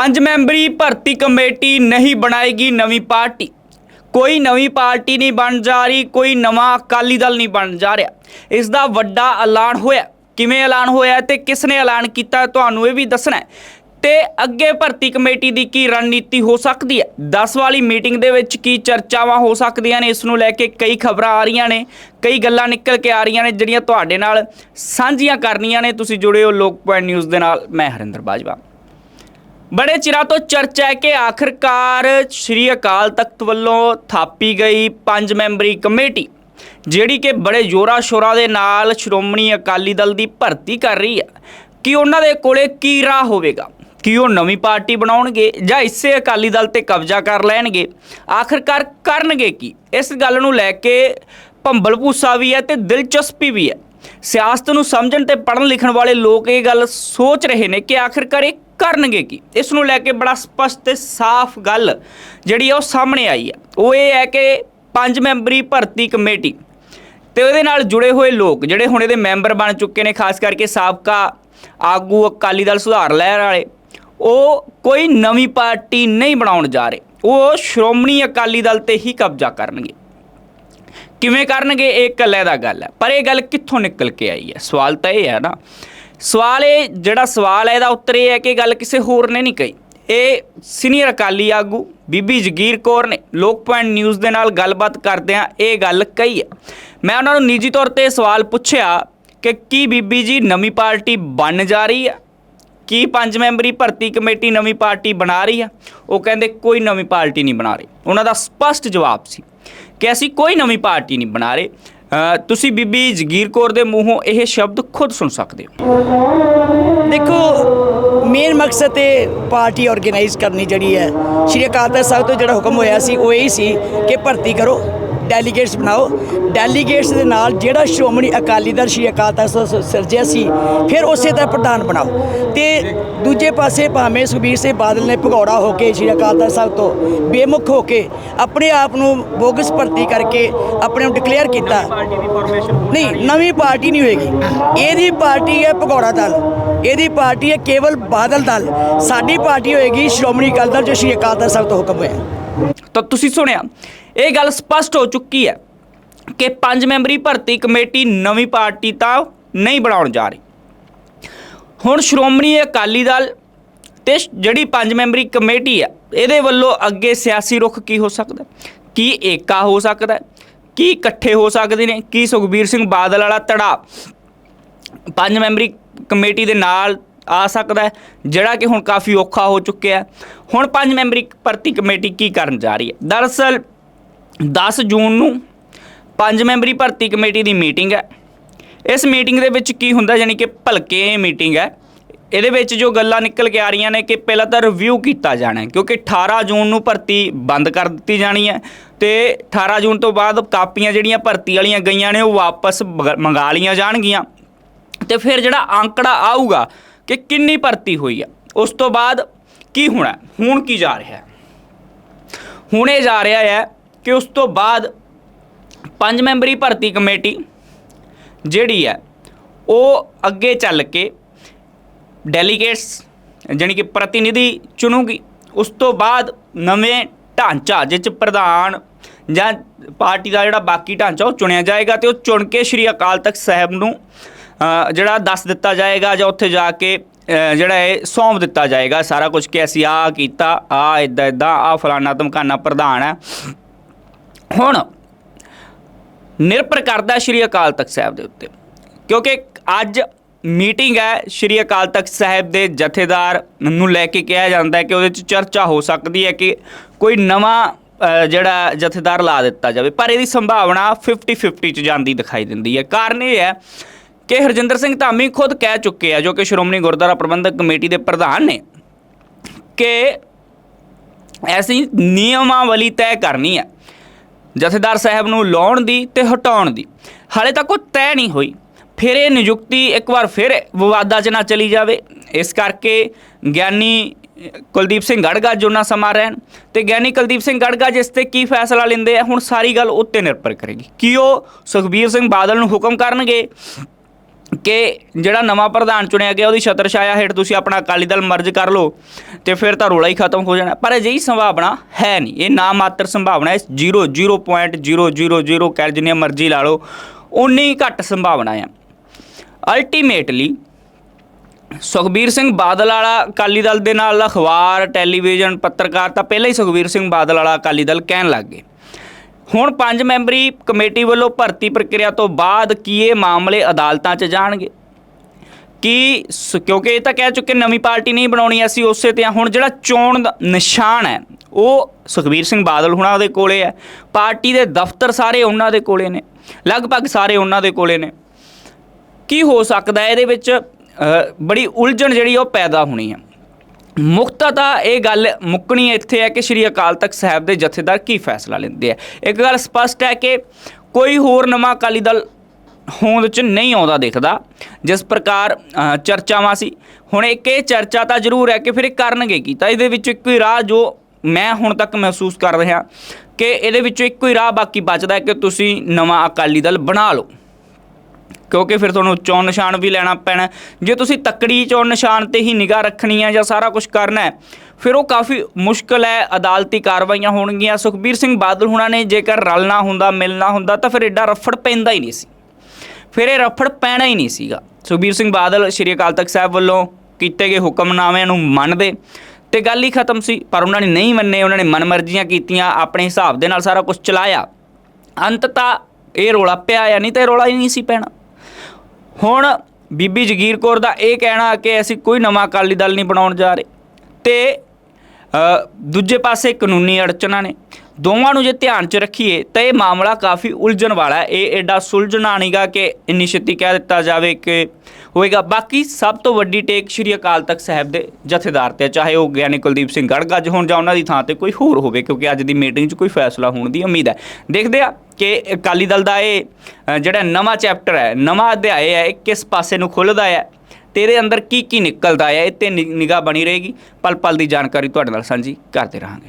ਪੰਜ ਮੈਂਬਰੀ ਭਰਤੀ ਕਮੇਟੀ ਨਹੀਂ ਬਣਾਏਗੀ ਨਵੀਂ ਪਾਰਟੀ। ਕੋਈ ਨਵੀਂ ਪਾਰਟੀ ਨਹੀਂ ਬਣ ਜਾ ਰਹੀ, ਕੋਈ ਨਵਾਂ ਅਕਾਲੀ ਦਲ ਨਹੀਂ ਬਣ ਜਾ ਰਿਹਾ। ਇਸ ਦਾ ਵੱਡਾ ਐਲਾਨ ਹੋਇਆ। ਕਿਵੇਂ ਐਲਾਨ ਹੋਇਆ ਤੇ ਕਿਸ ਨੇ ਐਲਾਨ ਕੀਤਾ ਤੁਹਾਨੂੰ ਇਹ ਵੀ ਦੱਸਣਾ ਹੈ। ਤੇ ਅੱਗੇ ਭਰਤੀ ਕਮੇਟੀ ਦੀ ਕੀ ਰਣਨੀਤੀ ਹੋ ਸਕਦੀ ਹੈ? 10 ਵਾਲੀ ਮੀਟਿੰਗ ਦੇ ਵਿੱਚ ਕੀ ਚਰਚਾਵਾਂ ਹੋ ਸਕਦੀਆਂ ਨੇ? ਇਸ ਨੂੰ ਲੈ ਕੇ ਕਈ ਖਬਰਾਂ ਆ ਰਹੀਆਂ ਨੇ, ਕਈ ਗੱਲਾਂ ਨਿਕਲ ਕੇ ਆ ਰਹੀਆਂ ਨੇ, ਜਿਹੜੀਆਂ ਤੁਹਾਡੇ ਨਾਲ ਸਾਂਝੀਆਂ ਕਰਨੀਆਂ ਨੇ। ਤੁਸੀਂ ਜੁੜੇ ਹੋ ਲੋਕ ਪੁਆਇੰਟ ਨਿਊਜ਼ ਦੇ ਨਾਲ, ਮੈਂ ਹਰਿੰਦਰ ਬਾਜਵਾ। ਬੜੇ ਚਿਰਾਂ ਤੋਂ ਚਰਚਾ ਹੈ ਕਿ ਆਖਰਕਾਰ ਸ਼੍ਰੀ ਅਕਾਲ ਤਖਤ ਵੱਲੋਂ ਥਾਪੀ ਗਈ ਪੰਜ ਮੈਂਬਰੀ ਕਮੇਟੀ, ਜਿਹੜੀ ਕਿ ਬੜੇ ਜ਼ੋਰਾ ਸ਼ੋਰਾ ਦੇ ਨਾਲ ਸ਼੍ਰੋਮਣੀ ਅਕਾਲੀ ਦਲ ਦੀ ਭਰਤੀ ਕਰ ਰਹੀ ਹੈ। ਕਿ ਉਹਨਾਂ ਦੇ ਕੋਲੇ ਕੀ ਰਾਹ ਹੋਵੇਗਾ? ਕਿ ਉਹ ਨਵੀਂ ਪਾਰਟੀ ਬਣਾਉਣਗੇ ਜਾਂ ਇਸੇ ਅਕਾਲੀ ਦਲ ਤੇ ਕਬਜ਼ਾ ਕਰ ਲੈਣਗੇ? ਆਖਰਕਾਰ ਕਰਨਗੇ ਕੀ? ਇਸ ਗੱਲ ਨੂੰ ਲੈ ਕੇ ਭੰਬਲ ਭੂਸਾ ਵੀ ਹੈ ਤੇ ਦਿਲਚਸਪੀ ਵੀ ਹੈ। ਸਿਆਸਤ ਨੂੰ ਸਮਝਣ ਤੇ ਪੜ੍ਹਨ ਲਿਖਣ ਵਾਲੇ ਲੋਕ ਇਹ ਗੱਲ ਸੋਚ ਰਹੇ ਨੇ ਕਿ ਆਖਰਕਾਰ ਇਹ ਕਰਨਗੇ ਕੀ? ਇਸ ਨੂੰ ਲੈ ਕੇ ਬੜਾ ਸਪਸ਼ਟ ਤੇ ਸਾਫ਼ ਗੱਲ ਜਿਹੜੀ ਆ ਉਹ ਸਾਹਮਣੇ ਆਈ ਹੈ ਉਹ ਇਹ ਹੈ ਕਿ ਪੰਜ ਮੈਂਬਰੀ ਭਰਤੀ ਕਮੇਟੀ ਤੇ ਉਹਦੇ ਨਾਲ ਜੁੜੇ ਹੋਏ ਲੋਕ ਜਿਹੜੇ ਹੁਣ ਇਹਦੇ ਮੈਂਬਰ ਬਣ ਚੁੱਕੇ ਨੇ, ਖਾਸ ਕਰਕੇ ਸਾਬਕਾ ਆਗੂ ਅਕਾਲੀ ਦਲ ਸੁਧਾਰ ਲਹਿਰ ਵਾਲੇ, ਉਹ ਕੋਈ ਨਵੀਂ ਪਾਰਟੀ ਨਹੀਂ ਬਣਾਉਣ ਜਾ ਰਹੇ। ਉਹ ਸ਼੍ਰੋਮਣੀ ਅਕਾਲੀ ਦਲ ਤੇ ਹੀ ਕਬਜ਼ਾ ਕਰਨਗੇ। ਕਿਵੇਂ ਕਰਨਗੇ, ਇਹ ਇਕੱਲੇ ਦਾ ਗੱਲ ਹੈ। ਪਰ ਇਹ ਗੱਲ ਕਿੱਥੋਂ ਨਿਕਲ ਕੇ ਆਈ ਹੈ? ਸਵਾਲ ਤਾਂ ਇਹ ਹੈ ਨਾ ਸਵਾਲ ਇਹ, ਜਿਹੜਾ ਸਵਾਲ ਹੈ, ਇਹਦਾ ਉੱਤਰ ਇਹ ਹੈ ਕਿ ਗੱਲ ਕਿਸੇ ਹੋਰ ਨੇ ਨਹੀਂ ਕਹੀ। ਇਹ ਸੀਨੀਅਰ ਅਕਾਲੀ ਆਗੂ ਬੀਬੀ ਜਗੀਰ ਕੌਰ ਨੇ ਲੋਕ ਪੁਆਇੰਟ ਨਿਊਜ਼ ਦੇ ਨਾਲ ਗੱਲਬਾਤ ਕਰਦਿਆਂ ਇਹ ਗੱਲ ਕਹੀ ਹੈ। ਮੈਂ ਉਹਨਾਂ ਨੂੰ ਨਿੱਜੀ ਤੌਰ ਤੇ ਸਵਾਲ ਪੁੱਛਿਆ ਕਿ ਕੀ ਬੀਬੀ ਜੀ ਨਵੀਂ ਪਾਰਟੀ ਬਣ ਜਾ ਰਹੀ ਹੈ? ਕੀ ਪੰਜ ਮੈਂਬਰੀ ਭਰਤੀ ਕਮੇਟੀ ਨਵੀਂ ਪਾਰਟੀ ਬਣਾ ਰਹੀ ਹੈ? ਉਹ ਕਹਿੰਦੇ ਕੋਈ ਨਵੀਂ ਪਾਰਟੀ ਨਹੀਂ ਬਣਾ ਰਹੀ। ਉਹਨਾਂ ਦਾ ਸਪਸ਼ਟ ਜਵਾਬ ਸੀ ਕਿ ਅਸੀਂ ਕੋਈ ਨਵੀਂ ਪਾਰਟੀ ਨਹੀਂ ਬਣਾ ਰਹੇ। ਤੁਸੀਂ ਬੀਬੀ ਜਗੀਰ ਕੌਰ ਦੇ ਮੂੰਹੋਂ ਇਹ ਸ਼ਬਦ ਖੁਦ ਸੁਣ ਸਕਦੇ ਹੋ। ਦੇਖੋ ਮੇਨ ਮਕਸਦ ਤੇ ਪਾਰਟੀ ਆਰਗੇਨਾਈਜ਼ ਕਰਨੀ ਜਿਹੜੀ ਹੈ ਸ਼੍ਰੀ ਅਕਾਲ ਤਖਤ ਸਾਹਿਬ ਤੋਂ ਜਿਹੜਾ ਹੁਕਮ ਹੋਇਆ ਸੀ ਉਹ ਇਹ ਸੀ ਕਿ ਭਰਤੀ ਕਰੋ ਡੈਲੀਗੇਟਸ ਬਣਾਓ। ਡੈਲੀਗੇਟਸ ਦੇ ਨਾਲ ਜਿਹੜਾ ਸ਼੍ਰੋਮਣੀ ਅਕਾਲੀ ਦਲ ਸ਼੍ਰੀ ਅਕਾਲ ਤਖਤ ਸਿਰਜਿਆ ਸੀ ਫਿਰ ਉਸੇ ਤਰ੍ਹਾਂ ਪ੍ਰਧਾਨ ਬਣਾਓ। ਤੇ ਦੂਜੇ ਪਾਸੇ ਭਾਵੇਂ ਸੁਖਬੀਰ ਸਿੰਘ ਬਾਦਲ ਨੇ ਭਗੌੜਾ ਹੋ ਕੇ ਸ਼੍ਰੀ ਅਕਾਲ ਤਖਤ ਸਾਹਿਬ ਤੋਂ ਬੇਮੁਖ ਹੋ ਕੇ ਆਪਣੇ ਆਪ ਨੂੰ ਬੋਗਸ ਭਰਤੀ ਕਰਕੇ ਆਪਣੇ ਨੂੰ ਡਿਕਲੇਅਰ ਕੀਤਾ। ਨਹੀਂ ਨਵੀਂ ਪਾਰਟੀ ਨਹੀਂ ਹੋਏਗੀ। ਇਹਦੀ ਪਾਰਟੀ ਹੈ ਭਗੌੜਾ ਦਲ। ਇਹਦੀ ਪਾਰਟੀ ਹੈ ਕੇਵਲ ਬਾਦਲ ਦਲ। ਸਾਡੀ ਪਾਰਟੀ ਹੋਏਗੀ ਸ਼੍ਰੋਮਣੀ ਅਕਾਲੀ ਦਲ ਜੋ ਸ਼੍ਰੀ ਅਕਾਲ ਤਖਤ ਸਾਹਿਬ ਤੋਂ ਹੁਕਮ ਹੋਇਆ। ਤਾਂ ਤੁਸੀਂ ਸੁਣਿਆ, ਇਹ ਗੱਲ ਸਪਸ਼ਟ ਹੋ ਚੁੱਕੀ ਹੈ ਕਿ ਪੰਜ ਮੈਂਬਰੀ ਭਰਤੀ ਕਮੇਟੀ ਨਵੀਂ ਪਾਰਟੀ ਤਾਂ ਨਹੀਂ ਬਣਾਉਣ ਜਾ ਰਹੀ। ਹੁਣ ਸ਼੍ਰੋਮਣੀ ਅਕਾਲੀ ਦਲ ਤੇ ਜਿਹੜੀ ਪੰਜ ਮੈਂਬਰੀ ਕਮੇਟੀ ਹੈ, ਇਹਦੇ ਵੱਲੋਂ ਅੱਗੇ ਸਿਆਸੀ ਰੁਖ ਕੀ ਹੋ ਸਕਦਾ ਕੀ ਏਕਾ ਹੋ ਸਕਦਾ ਕੀ ਇਕੱਠੇ ਹੋ ਸਕਦੇ ਨੇ? ਕੀ ਸੁਖਬੀਰ ਸਿੰਘ ਬਾਦਲ ਵਾਲਾ ਤੜਾ ਪੰਜ ਮੈਂਬਰੀ ਕਮੇਟੀ ਦੇ ਨਾਲ ਆ ਸਕਦਾ ਹੈ, ਜਿਹੜਾ ਕਿ ਹੁਣ ਕਾਫੀ ਔਖਾ ਹੋ ਚੁੱਕਿਆ ਹੈ। ਹੁਣ ਪੰਜ ਮੈਂਬਰੀ ਭਰਤੀ ਕਮੇਟੀ ਕੀ ਕਰਨ ਜਾ ਰਹੀ ਹੈ? ਦਰਅਸਲ 10 ਜੂਨ ਨੂੰ ਪੰਜ ਮੈਂਬਰੀ ਭਰਤੀ ਕਮੇਟੀ ਦੀ ਮੀਟਿੰਗ ਹੈ। ਇਸ ਮੀਟਿੰਗ ਦੇ ਵਿੱਚ ਕੀ ਹੁੰਦਾ, ਯਾਨੀ ਕਿ ਭਲਕੇ ਮੀਟਿੰਗ ਹੈ। ਇਹਦੇ ਵਿੱਚ ਜੋ ਗੱਲਾਂ ਨਿਕਲ ਕੇ ਆ ਰਹੀਆਂ ਨੇ ਕਿ ਪਹਿਲਾਂ ਤਾਂ ਰਿਵਿਊ ਕੀਤਾ ਜਾਣਾ ਕਿਉਂਕਿ 18 ਜੂਨ ਨੂੰ ਭਰਤੀ ਬੰਦ ਕਰ ਦਿੱਤੀ ਜਾਣੀ ਹੈ ਤੇ 18 ਜੂਨ ਤੋਂ ਬਾਅਦ ਕਾਪੀਆਂ ਜਿਹੜੀਆਂ ਭਰਤੀ ਵਾਲੀਆਂ ਗਈਆਂ ਨੇ, ਉਹ ਵਾਪਸ ਬਗ- ਮੰਗਾ ਲੀਆਂ ਜਾਣਗੀਆਂ। ਤੇ ਫਿਰ ਜਿਹੜਾ ਅੰਕੜਾ ਆਊਗਾ ਕਿ ਕਿੰਨੀ ਭਰਤੀ ਹੋਈ ਆ, ਉਸ ਤੋਂ ਬਾਅਦ ਕੀ ਹੋਣਾ, ਹੁਣ ਕੀ ਜਾ ਰਿਹਾ ਹੈ? ਹੁਣ ਇਹ ਜਾ ਰਿਹਾ ਹੈ ਕਿ ਉਸ ਤੋਂ ਬਾਅਦ ਪੰਜ ਮੈਂਬਰੀ ਭਰਤੀ ਕਮੇਟੀ ਜਿਹੜੀ ਹੈ, ਉਹ ਅੱਗੇ ਚੱਲ ਕੇ ਡੈਲੀਗੇਟਸ ਜਾਣੀ ਕਿ ਪ੍ਰਤੀਨਿਧੀ ਚੁਣੂਗੀ। ਉਸ ਤੋਂ ਬਾਅਦ ਨਵੇਂ ਢਾਂਚਾ ਜਿਸ 'ਚ ਪ੍ਰਧਾਨ ਜਾਂ ਪਾਰਟੀ ਦਾ ਜਿਹੜਾ ਬਾਕੀ ਢਾਂਚਾ, ਉਹ ਚੁਣਿਆ ਜਾਏਗਾ ਤੇ ਉਹ ਚੁਣ ਕੇ ਸ਼੍ਰੀ ਅਕਾਲ ਤਖਤ ਸਾਹਿਬ ਨੂੰ ਜਿਹੜਾ ਦੱਸ ਦਿੱਤਾ ਜਾਏਗਾ ਜਾਂ ਉੱਥੇ ਜਾ ਕੇ ਜਿਹੜਾ ਇਹ ਸੌਂਪ ਦਿੱਤਾ ਜਾਏਗਾ ਸਾਰਾ ਕੁਝ ਕਿ ਅਸੀਂ ਆਹ ਕੀਤਾ ਆ ਇਦਾਂ ਇਦਾਂ ਆ ਫਲਾਨਾ ਧਮਕਾਨਾ ਪ੍ਰਧਾਨ ਹੈ। ਹੁਣ ਨਿਰਭਰ ਕਰਦਾ ਸ਼੍ਰੀ ਅਕਾਲ ਤਖਤ ਸਾਹਿਬ ਦੇ ਉੱਤੇ, ਕਿਉਂਕਿ ਅੱਜ ਮੀਟਿੰਗ ਹੈ ਸ਼੍ਰੀ ਅਕਾਲ ਤਖਤ ਸਾਹਿਬ ਦੇ ਜਥੇਦਾਰ ਨੂੰ ਲੈ ਕੇ ਕਿਹਾ ਜਾਂਦਾ ਹੈ ਕਿ ਉਹਦੇ 'ਚ ਚਰਚਾ ਹੋ ਸਕਦੀ ਹੈ ਕਿ ਕੋਈ ਨਵਾਂ ਜਿਹੜਾ ਜਥੇਦਾਰ ਲਾ ਦਿੱਤਾ ਜਾਵੇ, ਪਰ ਇਹਦੀ ਸੰਭਾਵਨਾ 50-50 ਚ ਜਾਂਦੀ ਦਿਖਾਈ ਦਿੰਦੀ ਹੈ। ਕਾਰਨ ਇਹ ਹੈ ਕਿ ਹਰਜਿੰਦਰ ਸਿੰਘ ਧਾਮੀ ਖੁਦ ਕਹਿ ਚੁੱਕੇ ਆ, ਜੋ ਕਿ ਸ਼੍ਰੋਮਣੀ ਗੁਰਦੁਆਰਾ ਪ੍ਰਬੰਧਕ ਕਮੇਟੀ ਦੇ ਪ੍ਰਧਾਨ ਨੇ, ਕਿ ਐਸੀ ਨਿਯਮਾਵਲੀ ਤੈਅ ਕਰਨੀ ਹੈ ਜਥੇਦਾਰ ਸਾਹਿਬ ਨੂੰ ਲਾਉਣ ਦੀ ਤੇ ਹਟਾਉਣ ਦੀ। ਹਾਲੇ ਤੱਕ ਉਹ ਤੈਅ ਨਹੀਂ ਹੋਈ। ਫਿਰ ਇਹ ਨਿਯੁਕਤੀ ਇੱਕ ਵਾਰ ਫਿਰ ਵਿਵਾਦਾਂ 'ਚ ਨਾ ਚਲੀ ਜਾਵੇ। ਇਸ ਕਰਕੇ ਗਿਆਨੀ ਕੁਲਦੀਪ ਸਿੰਘ ਗੜਗਾ ਜੁਨਾ ਸਮਾਂ ਰਹਿਣ ਤੇ ਗਿਆਨੀ ਕੁਲਦੀਪ ਸਿੰਘ ਗੜਗਾ ਜਿਸ ਤੇ ਕੀ ਫੈਸਲਾ ਲੈਂਦੇ ਆ, ਹੁਣ ਸਾਰੀ ਗੱਲ ਉੱਤੇ ਨਿਰਭਰ ਕਰੇਗੀ। ਕੀ ਉਹ ਸੁਖਬੀਰ ਸਿੰਘ ਬਾਦਲ ਨੂੰ ਹੁਕਮ ਕਰਨਗੇ? ਕਿ ਜਿਹੜਾ ਨਵਾਂ ਪ੍ਰਧਾਨ ਚੁਣਿਆ ਗਿਆ, ਉਹਦੀ ਛਤਰ ਛਾਇਆ ਹੇਠ ਤੁਸੀਂ ਆਪਣਾ ਅਕਾਲੀ ਦਲ ਮਰਜ ਕਰ ਲਓ ਤੇ ਫਿਰ ਤਾਂ ਰੋਲਾ ਹੀ ਖਤਮ ਹੋ ਜਾਣਾ। ਪਰ ਅਜਿਹੀ ਸੰਭਾਵਨਾ ਹੈ ਨਹੀਂ। ਇਹ ਨਾ ਮਾਤਰ ਸੰਭਾਵਨਾ ਹੈ। 0 0.000 ਕਹਿ ਜਿੰਨੀ ਮਰਜ਼ੀ ਲਾ ਲਓ ਉਨੀ ਘੱਟ ਸੰਭਾਵਨਾ ਹੈ ਅਲਟੀਮੇਟਲੀ ਸੁਖਬੀਰ ਸਿੰਘ ਬਾਦਲ ਵਾਲਾ ਅਕਾਲੀ ਦਲ ਦੇ ਨਾਲ ਅਖਬਾਰ, ਟੈਲੀਵਿਜ਼ਨ, ਪੱਤਰਕਾਰ ਤਾਂ ਪਹਿਲਾਂ ਹੀ ਸੁਖਬੀਰ ਸਿੰਘ ਬਾਦਲ ਵਾਲਾ ਅਕਾਲੀ ਦਲ ਕਹਿਣ ਲੱਗ ਗਏ। ਹੁਣ ਪੰਜ ਮੈਂਬਰੀ ਕਮੇਟੀ ਵੱਲੋਂ ਭਰਤੀ ਪ੍ਰਕਿਰਿਆ ਤੋਂ ਬਾਅਦ ਕੀ ਇਹ ਮਾਮਲੇ ਅਦਾਲਤਾਂ 'ਚ ਜਾਣਗੇ? ਕਿ ਸ- ਕਿਉਂਕਿ ਇਹ ਤਾਂ ਕਹਿ ਚੁੱਕੇ ਨਵੀਂ ਪਾਰਟੀ ਨਹੀਂ ਬਣਾਉਣੀ, ਅਸੀਂ ਉਸੇ ਤੇ ਹੁਣ ਜਿਹੜਾ ਚੋਣ ਦਾ ਨਿਸ਼ਾਨ ਹੈ, ਉਹ ਸੁਖਬੀਰ ਸਿੰਘ ਬਾਦਲ ਹੁਣਾਂ ਦੇ ਕੋਲੇ ਹੈ। ਪਾਰਟੀ ਦੇ ਦਫ਼ਤਰ ਸਾਰੇ ਉਹਨਾਂ ਦੇ ਕੋਲੇ ਨੇ, ਲਗਭਗ ਸਾਰੇ ਉਹਨਾਂ ਦੇ ਕੋਲੇ ਨੇ। ਕੀ ਹੋ ਸਕਦਾ ਇਹਦੇ ਵਿੱਚ ਬੜੀ ਉਲਝਣ ਜਿਹੜੀ ਉਹ ਪੈਦਾ ਹੋਣੀ ਹੈ ਮੁਕਤਾ ਤਾਂ ਇਹ ਗੱਲ ਮੁੱਕਣੀ ਇੱਥੇ ਹੈ ਕਿ ਸ਼੍ਰੀ ਅਕਾਲ ਤਖਤ ਸਾਹਿਬ ਦੇ ਜਥੇਦਾਰ ਕੀ ਫੈਸਲਾ ਲੈਂਦੇ ਆ। ਇੱਕ ਗੱਲ ਸਪਸ਼ਟ ਹੈ ਕਿ ਕੋਈ ਹੋਰ ਨਵਾਂ ਅਕਾਲੀ ਦਲ ਹੋਂਦ ਚ ਨਹੀਂ ਆਉਂਦਾ ਦਿਖਦਾ। ਜਿਸ ਪ੍ਰਕਾਰ ਚਰਚਾਵਾਂ ਸੀ। ਹੁਣ ਇੱਕ ਇਹ ਚਰਚਾ ਤਾਂ ਜ਼ਰੂਰ ਹੈ ਕਿ ਫਿਰ ਇਹ ਕਰਨਗੇ ਕੀ? ਤਾਂ ਇਹਦੇ ਵਿੱਚ ਇੱਕੋ ਹੀ ਰਾਹ ਜੋ ਮੈਂ ਹੁਣ ਤੱਕ ਮਹਿਸੂਸ ਕਰ ਰਿਹਾ ਕਿ ਇਹਦੇ ਵਿੱਚੋਂ ਇੱਕੋ ਹੀ ਰਾਹ ਬਾਕੀ ਬਚਦਾ ਹੈ ਕਿ ਤੁਸੀਂ ਨਵਾਂ ਅਕਾਲੀ ਦਲ ਬਣਾ ਲਓ। ਕਿਉਂਕਿ ਫਿਰ ਤੁਹਾਨੂੰ ਚੋਣ ਨਿਸ਼ਾਨ ਵੀ ਲੈਣਾ ਪੈਣਾ ਜੇ ਤੁਸੀਂ ਤੱਕੜੀ ਚੋਣ ਨਿਸ਼ਾਨ ਤੇ ਹੀ ਨਿਗਾਹ ਰੱਖਣੀ ਹੈ ਜਾਂ ਸਾਰਾ ਕੁਝ ਕਰਨਾ ਹੈ, ਫਿਰ ਉਹ ਕਾਫੀ ਮੁਸ਼ਕਲ ਹੈ, ਅਦਾਲਤੀ ਕਾਰਵਾਈਆਂ ਹੋਣਗੀਆਂ। ਸੁਖਬੀਰ ਸਿੰਘ ਬਾਦਲ ਹੁਣਾਂ ਨੇ ਜੇਕਰ ਰਲਣਾ ਹੁੰਦਾ ਮਿਲਣਾ ਹੁੰਦਾ, ਤਾਂ ਫਿਰ ਐਡਾ ਰਫੜ ਪੈਂਦਾ ਹੀ ਨਹੀਂ ਸੀ। ਫਿਰ ਇਹ ਰਫੜ ਪੈਣਾ ਹੀ ਨਹੀਂ ਸੀਗਾ। ਸੁਖਬੀਰ ਸਿੰਘ ਬਾਦਲ ਸ਼੍ਰੀ ਅਕਾਲ ਤਖਤ ਸਾਹਿਬ ਵੱਲੋਂ ਕੀਤੇ ਗਏ ਹੁਕਮਨਾਮਿਆਂ ਨੂੰ ਮੰਨਦੇ ਤੇ ਗੱਲ ਹੀ ਖਤਮ ਸੀ, ਪਰ ਉਹਨਾਂ ਨੇ ਨਹੀਂ ਮੰਨੇ, ਉਹਨਾਂ ਨੇ ਮਨਮਰਜ਼ੀਆਂ ਕੀਤੀਆਂ, ਆਪਣੇ ਹਿਸਾਬ ਦੇ ਨਾਲ ਸਾਰਾ ਕੁਝ ਚਲਾਇਆ। ਅੰਤ ਤਾਂ ਇਹ ਰੋਲਾ ਪਿਆ ਆ, ਨਹੀਂ ਤਾਂ ਇਹ ਰੋਲਾ ਹੀ ਨਹੀਂ ਸੀ ਪੈਣਾ। ਹੁਣ ਬੀਬੀ ਜਗੀਰ ਕੌਰ ਦਾ ਇਹ ਕਹਿਣਾ ਕਿ ਅਸੀਂ ਕੋਈ ਨਵਾਂ ਅਕਾਲੀ ਦਲ ਨਹੀਂ ਬਣਾਉਣ ਜਾ ਰਹੇ। ਤੇ ਦੂਜੇ ਪਾਸੇ ਕਾਨੂੰਨੀ ਅੜਚਨਾਂ ਨੇ। ਦੋਵਾਂ ਨੂੰ ਜੇ ਧਿਆਨ 'ਚ ਰੱਖੀਏ ਤਾਂ ਇਹ ਮਾਮਲਾ ਕਾਫੀ ਉਲਝਣ ਵਾਲਾ ਹੈ। ਇਹ ਐਡਾ ਸੁਲਝਣਾ ਨਹੀਂਗਾ ਕਿ ਇੰਨੀ ਛੇਤੀ ਕਹਿ ਦਿੱਤਾ ਜਾਵੇ ਕਿ ਹੋਏਗਾ। ਬਾਕੀ ਸਭ ਤੋਂ ਵੱਡੀ ਟੇਕ ਸ਼੍ਰੀ ਅਕਾਲ ਤਖਤ ਸਾਹਿਬ ਦੇ ਜਥੇਦਾਰ ਤੇ ਚਾਹੇ ਉਹ ਗਿਆਨੀ ਕੁਲਦੀਪ ਸਿੰਘ ਗੜਗੱਜ ਹੋਣ ਜਾਂ ਉਹਨਾਂ ਦੀ ਥਾਂ ਤੇ ਕੋਈ ਹੋਰ ਹੋਵੇ, ਕਿਉਂਕਿ ਅੱਜ ਦੀ ਮੀਟਿੰਗ 'ਚ ਕੋਈ ਫੈਸਲਾ ਹੋਣ ਦੀ ਉਮੀਦ ਹੈ। ਦੇਖਦੇ ਆ ਕਿ ਅਕਾਲੀ ਦਲ ਦਾ ਇਹ ਜਿਹੜਾ ਨਵਾਂ ਚੈਪਟਰ ਹੈ, ਨਵਾਂ ਅਧਿਆਇ ਹੈ, ਇਹ ਕਿਸ ਪਾਸੇ ਨੂੰ ਖੁੱਲਦਾ ਹੈ ਤੇ ਇਹਦੇ ਅੰਦਰ ਕੀ ਕੀ ਨਿਕਲਦਾ ਹੈ, ਇਹ ਤੇ ਨਿਗਾਹ ਬਣੀ ਰਹੇਗੀ। ਪਲ ਪਲ ਦੀ ਜਾਣਕਾਰੀ ਤੁਹਾਡੇ ਨਾਲ ਸਾਂਝੀ ਕਰਦੇ ਰਹਾਂਗੇ।